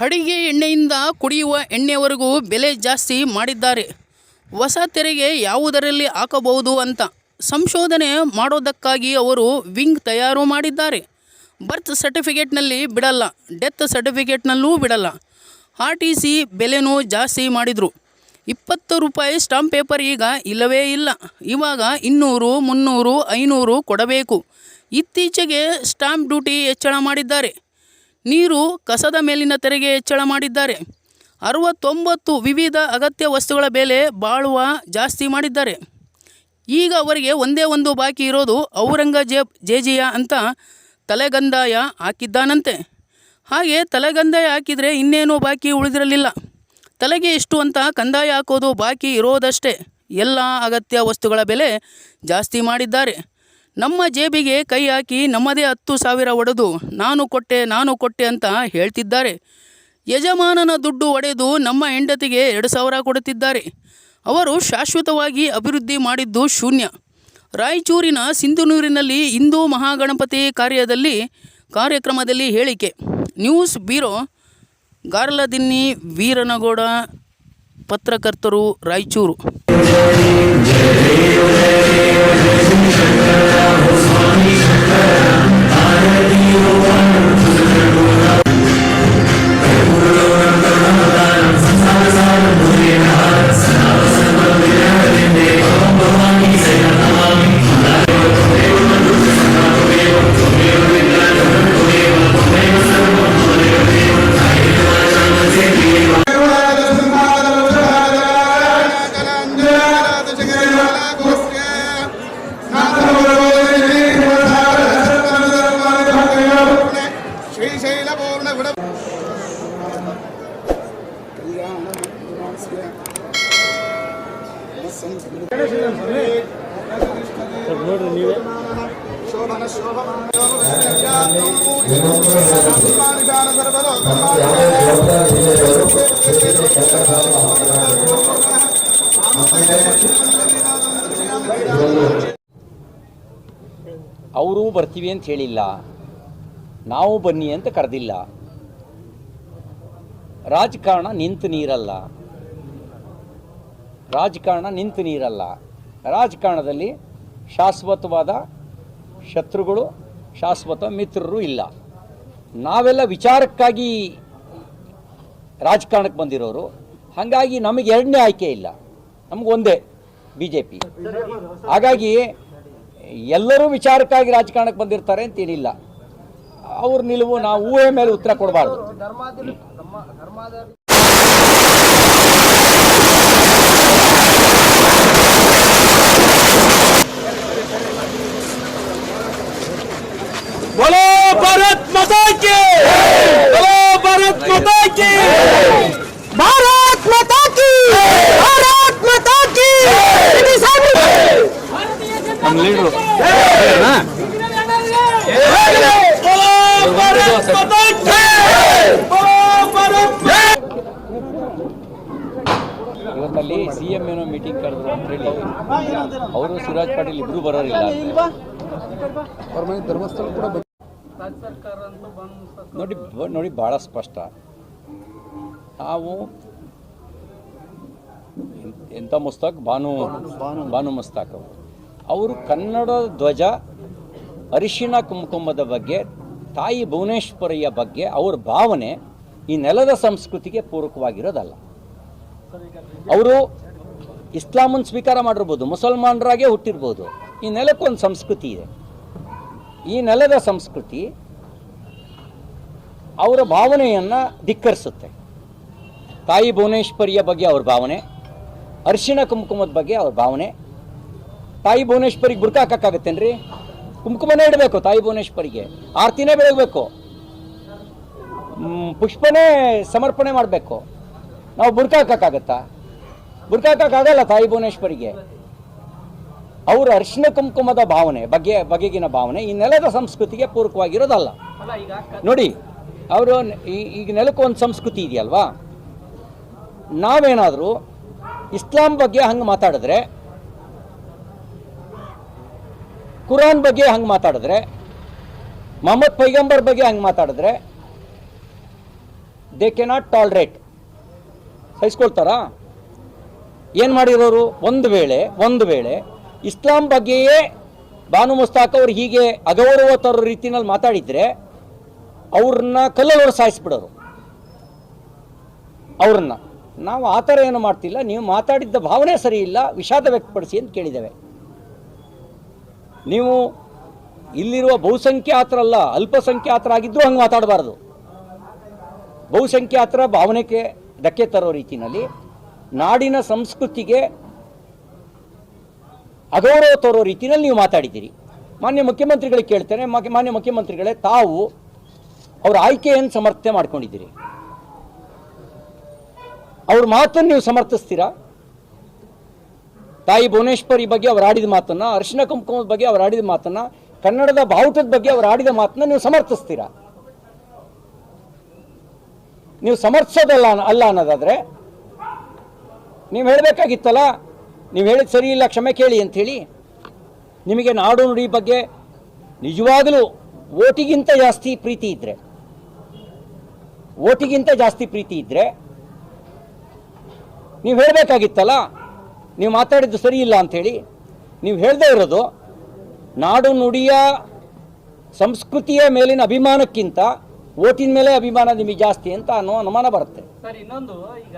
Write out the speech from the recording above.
ಅಡಿಗೆ ಎಣ್ಣೆಯಿಂದ ಕುಡಿಯುವ ಎಣ್ಣೆವರೆಗೂ ಬೆಲೆ ಜಾಸ್ತಿ ಮಾಡಿದ್ದಾರೆ. ಹೊಸ ತೆರಿಗೆ ಯಾವುದರಲ್ಲಿ ಹಾಕಬಹುದು ಅಂತ ಸಂಶೋಧನೆ ಮಾಡೋದಕ್ಕಾಗಿ ಅವರು ವಿಂಗ್ ತಯಾರು ಮಾಡಿದ್ದಾರೆ. ಬರ್ತ್ ಸರ್ಟಿಫಿಕೇಟ್ನಲ್ಲಿ ಬಿಡಲ್ಲ, ಡೆತ್ ಸರ್ಟಿಫಿಕೇಟ್ನಲ್ಲೂ ಬಿಡಲ್ಲ. ಆರ್ ಟಿ ಸಿ ಬೆಲೆನೂ ಜಾಸ್ತಿ ಮಾಡಿದರು. ಇಪ್ಪತ್ತು ರೂಪಾಯಿ ಸ್ಟಾಂಪ್ ಪೇಪರ್ ಈಗ ಇಲ್ಲವೇ ಇಲ್ಲ. ಇವಾಗ ಇನ್ನೂರು, ಮುನ್ನೂರು, ಐನೂರು ಕೊಡಬೇಕು. ಇತ್ತೀಚೆಗೆ ಸ್ಟಾಂಪ್ ಡ್ಯೂಟಿ ಹೆಚ್ಚಳ ಮಾಡಿದ್ದಾರೆ. ನೀರು ಕಸದ ಮೇಲಿನ ತೆರಿಗೆ ಹೆಚ್ಚಳ ಮಾಡಿದ್ದಾರೆ. ಅರವತ್ತೊಂಬತ್ತು ವಿವಿಧ ಅಗತ್ಯ ವಸ್ತುಗಳ ಬೆಲೆ ಬಾಳುವ ಜಾಸ್ತಿ ಮಾಡಿದ್ದಾರೆ. ಈಗ ಅವರಿಗೆ ಒಂದೇ ಒಂದು ಬಾಕಿ ಇರೋದು ಔರಂಗಜೇಬ್ ಜೇಜಿಯ ಅಂತ ತಲೆಗಂದಾಯ ಹಾಕಿದ್ದಾನಂತೆ. ಹಾಗೆ ತಲೆಗಂದಾಯ ಹಾಕಿದರೆ ಇನ್ನೇನು ಬಾಕಿ ಉಳಿದಿರಲಿಲ್ಲ. ತಲೆಗೆ ಇಷ್ಟು ಅಂತ ಕಂದಾಯ ಹಾಕೋದು ಬಾಕಿ ಇರೋದಷ್ಟೇ. ಎಲ್ಲ ಅಗತ್ಯ ವಸ್ತುಗಳ ಬೆಲೆ ಜಾಸ್ತಿ ಮಾಡಿದ್ದಾರೆ. ನಮ್ಮ ಜೇಬಿಗೆ ಕೈ ಹಾಕಿ ನಮ್ಮದೇ ಹತ್ತು ಸಾವಿರ ಒಡೆದು ನಾನು ಕೊಟ್ಟೆ ನಾನು ಕೊಟ್ಟೆ ಅಂತ ಹೇಳ್ತಿದ್ದಾರೆ. ಯಜಮಾನನ ದುಡ್ಡು ಒಡೆದು ನಮ್ಮ ಹೆಂಡತಿಗೆ ಎರಡು ಸಾವಿರ ಕೊಡುತ್ತಿದ್ದಾರೆ. ಅವರು ಶಾಶ್ವತವಾಗಿ ಅಭಿವೃದ್ಧಿ ಮಾಡಿದ್ದು ಶೂನ್ಯ. ರಾಯಚೂರಿನ ಸಿಂಧುನೂರಿನಲ್ಲಿ ಹಿಂದೂ ಮಹಾಗಣಪತಿ ಕಾರ್ಯದಲ್ಲಿ ಕಾರ್ಯಕ್ರಮದಲ್ಲಿ ಹೇಳಿಕೆ. ನ್ಯೂಸ್ ಬ್ಯೂರೋ ಗಾರ್ಲದಿನ್ನಿ ವೀರನಗೌಡ ಪತ್ರಕರ್ತರು ರಾಯಚೂರು. ಶೋಭನ ಅವರು ಬರ್ತೀವಿ ಅಂತ ಹೇಳಿಲ್ಲ. ನಾವು ಬನ್ನಿ ಅಂತ ಕರೆದಿಲ್ಲ. ರಾಜಕಾರಣ ನಿಂತು ನೀರಲ್ಲ. ರಾಜಕಾರಣ ನಿಂತು ನೀರಲ್ಲ. ರಾಜಕಾರಣದಲ್ಲಿ ಶಾಶ್ವತವಾದ ಶತ್ರುಗಳು, ಶಾಶ್ವತ ಮಿತ್ರರು ಇಲ್ಲ. ನಾವೆಲ್ಲ ವಿಚಾರಕ್ಕಾಗಿ ರಾಜಕಾರಣಕ್ಕೆ ಬಂದಿರೋರು. ಹಾಗಾಗಿ ನಮಗೆ ಎರಡನೇ ಆಯ್ಕೆ ಇಲ್ಲ. ನಮ್ಗೆ ಒಂದೇ ಬಿ ಜೆ ಪಿ ಹಾಗಾಗಿ ಎಲ್ಲರೂ ವಿಚಾರಕ್ಕಾಗಿ ರಾಜಕಾರಣಕ್ಕೆ ಬಂದಿರ್ತಾರೆ ಅಂತೇನಿಲ್ಲ ಅವ್ರ ನಿಲುವು ನಾವು ಊಹೆ ಮೇಲೆ ಉತ್ತರ ಕೊಡಬಾರ್ದು. भारत माता की भारत माता की बोलो भारत माता की बोलो भारत ಇವತ್ತಲ್ಲಿ ಸಿ ಎಂ ಏನೋ ಮೀಟಿಂಗ್ ಕರೆದ್ರು ಅಂತ ಹೇಳಿ ಅವರು ಶಿವರಾಜ್ ಪಾಟೀಲ್ ಇಬ್ರು ಬರೋರಿಲ್ಲ ನೋಡಿ ಬ- ನೋಡಿ ಭಾಳ ಸ್ಪಷ್ಟ ಎಂ- ಎಂಥ ಮುಸ್ತಾಕ್? ಬಾನು ಬಾನು ಮುಸ್ತಾಕ್ ಅವರು. ಅವರು ಕನ್ನಡ ಧ್ವಜ ಅರಿಶಿಣ ಕುಂಕುಮದ ಬಗ್ಗೆ, ತಾಯಿ ಭುವನೇಶ್ವರಿಯ ಬಗ್ಗೆ, ಅವ್ರ ಭಾವನೆ ಈ ನೆಲದ ಸಂಸ್ಕೃತಿಗೆ ಪೂರಕವಾಗಿರೋದಲ್ಲ. ಅವರು ಇಸ್ಲಾಮನ್ನು ಸ್ವೀಕಾರ ಮಾಡಿರ್ಬೋದು, ಮುಸಲ್ಮಾನರಾಗೇ ಹುಟ್ಟಿರ್ಬೋದು. ಈ ನೆಲಕ್ಕೊಂದು ಸಂಸ್ಕೃತಿ ಇದೆ. ಈ ನೆಲದ ಸಂಸ್ಕೃತಿ ಅವರ ಭಾವನೆಯನ್ನು ಧಿಕ್ಕರಿಸುತ್ತೆ. ತಾಯಿ ಭುವನೇಶ್ವರಿಯ ಬಗ್ಗೆ ಅವ್ರ ಭಾವನೆ ಅರಿಶಿಣ ಕುಂಕುಮದ ಬಗ್ಗೆ ಅವ್ರ ಭಾವನೆ. ತಾಯಿ ಭುವನೇಶ್ವರಿಗೆ ಬುರ್ಕ ಹಾಕಕ್ಕಾಗತ್ತೇನ್ರಿ? ಕುಂಕುಮನೇ ಇಡಬೇಕು ತಾಯಿ ಭುವನೇಶ್ವರಿಗೆ. ಆರತಿನೇ ಬೆಳಗಬೇಕು. ಪುಷ್ಪನೇ ಸಮರ್ಪಣೆ ಮಾಡಬೇಕು. ನಾವು ಬುರ್ಕ ಹಾಕಕ್ಕಾಗತ್ತಾ? ಬುರ್ಕ ಹಾಕಕ್ಕಾಗಲ್ಲ ತಾಯಿ ಭುವನೇಶ್ವರಿಗೆ. ಅವರ ಅರಿಶಿನ ಕುಂಕುಮದ ಭಾವನೆ ಬಗ್ಗೆ ಬಗೆಗಿನ ಭಾವನೆ ಈ ನೆಲದ ಸಂಸ್ಕೃತಿಗೆ ಪೂರಕವಾಗಿರೋದಲ್ಲ. ನೋಡಿ ಅವರು ಈಗ ನೆಲಕ್ಕೆ ಒಂದು ಸಂಸ್ಕೃತಿ ಇದೆಯಲ್ವಾ? ನಾವೇನಾದರೂ ಇಸ್ಲಾಂ ಬಗ್ಗೆ ಹಂಗೆ ಮಾತಾಡಿದ್ರೆ, ಕುರಾನ್ ಬಗ್ಗೆ ಹಂಗೆ ಮಾತಾಡಿದ್ರೆ, ಮೊಹಮ್ಮದ್ ಪೈಗಂಬರ್ ಬಗ್ಗೆ ಹಂಗೆ ಮಾತಾಡಿದ್ರೆ ದೇ ಕೆನಾಟ್ ಟಾಲ್ರೇಟ್ ಸಹಿಸ್ಕೊಳ್ತಾರಾ ಏನು ಮಾಡಿರೋರು? ಒಂದು ವೇಳೆ ಒಂದು ವೇಳೆ ಇಸ್ಲಾಂ ಬಗ್ಗೆಯೇ ಬಾನು ಮುಸ್ತಾಕ್ ಅವರು ಹೀಗೆ ಅಗೌರವ ತರೋ ರೀತಿನಲ್ಲಿ ಮಾತಾಡಿದ್ರೆ ಅವ್ರನ್ನ ಕಲ್ಲಲ್ಲಿ ಸಾಯಿಸ್ಬಿಡೋರು. ಅವ್ರನ್ನ. ನಾವು ಆ ಥರ ಏನು ಮಾಡ್ತಿಲ್ಲ, ನೀವು ಮಾತಾಡಿದ್ದ ಭಾವನೆ ಸರಿ ಇಲ್ಲ, ವಿಷಾದ ವ್ಯಕ್ತಪಡಿಸಿ ಅಂತ ಕೇಳಿದ್ದೇವೆ. ನೀವು ಇಲ್ಲಿರುವ ಬಹುಸಂಖ್ಯಾತರಲ್ಲ ಅಲ್ಪಸಂಖ್ಯಾತರಾಗಿದ್ದರೂ ಹಂಗೆ ಮಾತಾಡಬಾರ್ದು. ಬಹುಸಂಖ್ಯಾತರ ಭಾವನೆಗೆ ಧಕ್ಕೆ ತರೋ ರೀತಿಯಲ್ಲಿ ನಾಡಿನ ಸಂಸ್ಕೃತಿಗೆ ಅಗೌರವ ತರೋ ರೀತಿಯಲ್ಲಿ ನೀವು ಮಾತಾಡಿದ್ದೀರಿ. ಮಾನ್ಯ ಮುಖ್ಯಮಂತ್ರಿಗಳಿಗೆ ಕೇಳ್ತೇನೆ, ಮಾನ್ಯ ಮುಖ್ಯಮಂತ್ರಿಗಳೇ ತಾವು ಅವ್ರ ಆಯ್ಕೆಯನ್ನು ಸಮರ್ಥನೆ ಮಾಡ್ಕೊಂಡಿದ್ದೀರಿ. ಅವ್ರ ಮಾತನ್ನು ನೀವು ಸಮರ್ಥಿಸ್ತೀರಾ? ತಾಯಿ ಭುವನೇಶ್ವರಿ ಬಗ್ಗೆ ಅವ್ರು ಆಡಿದ ಮಾತನ್ನ ಅರಿಶಿನ ಕುಂಕುಮದ ಬಗ್ಗೆ ಅವ್ರು ಆಡಿದ ಮಾತನ್ನ, ಕನ್ನಡದ ಬಾವುಟದ ಬಗ್ಗೆ ಅವ್ರು ಆಡಿದ ಮಾತನ್ನ ನೀವು ಸಮರ್ಥಿಸ್ತೀರಾ? ನೀವು ಸಮರ್ಥಿಸೋದಲ್ಲ ಅಲ್ಲ ಅನ್ನೋದಾದ್ರೆ, ನೀವು ಹೇಳಬೇಕಾಗಿತ್ತಲ್ಲ, ನೀವು ಹೇಳಿದ ಸರಿ ಇಲ್ಲ, ಕ್ಷಮೆ ಕೇಳಿ ಅಂಥೇಳಿ, ನಿಮಗೆ ನಾಡು ನುಡಿ ಬಗ್ಗೆ ನಿಜವಾಗಲೂ ಓಟಿಗಿಂತ ಜಾಸ್ತಿ ಪ್ರೀತಿ ಇದ್ದರೆ ಓಟಿಗಿಂತ ಜಾಸ್ತಿ ಪ್ರೀತಿ ಇದ್ದರೆ ನೀವು ಹೇಳಬೇಕಾಗಿತ್ತಲ್ಲ, ನೀವು ಮಾತಾಡಿದ್ದು ಸರಿ ಇಲ್ಲ ಅಂಥೇಳಿ, ನೀವು ಹೇಳದೇ ಇರೋದು, ನಾಡು ನುಡಿಯ ಸಂಸ್ಕೃತಿಯ ಮೇಲಿನ ಅಭಿಮಾನಕ್ಕಿಂತ ಓಟಿನ ಮೇಲೆ ಅಭಿಮಾನ ನಿಮಗೆ ಜಾಸ್ತಿ ಅಂತ ಅನ್ನೋ ಅನುಮಾನ ಬರುತ್ತೆ. ಸರ್, ಇನ್ನೊಂದು, ಈಗ